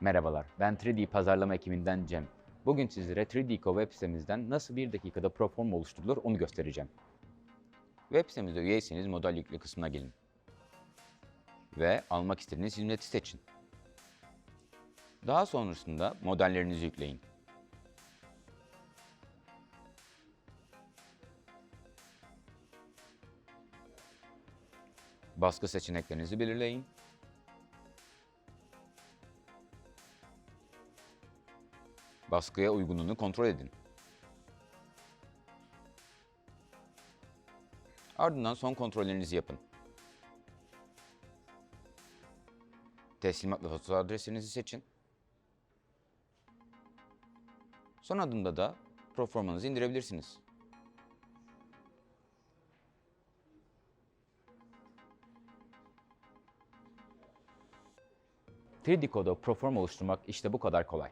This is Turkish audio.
Merhabalar, ben 3D pazarlama ekibinden Cem. Bugün sizlere 3Dco web sitemizden nasıl bir dakikada proforma oluşturulur onu göstereceğim. Web sitemize üyeyseniz model yükle kısmına gelin. Ve almak istediğiniz hizmeti seçin. Daha sonrasında modellerinizi yükleyin. Baskı seçeneklerinizi belirleyin. Baskıya uygunluğunu kontrol edin. Ardından son kontrollerinizi yapın. Teslimat ve fatura adresinizi seçin. Son adımda da proformanızı indirebilirsiniz. ...3D Code'a proforma oluşturmak işte bu kadar kolay.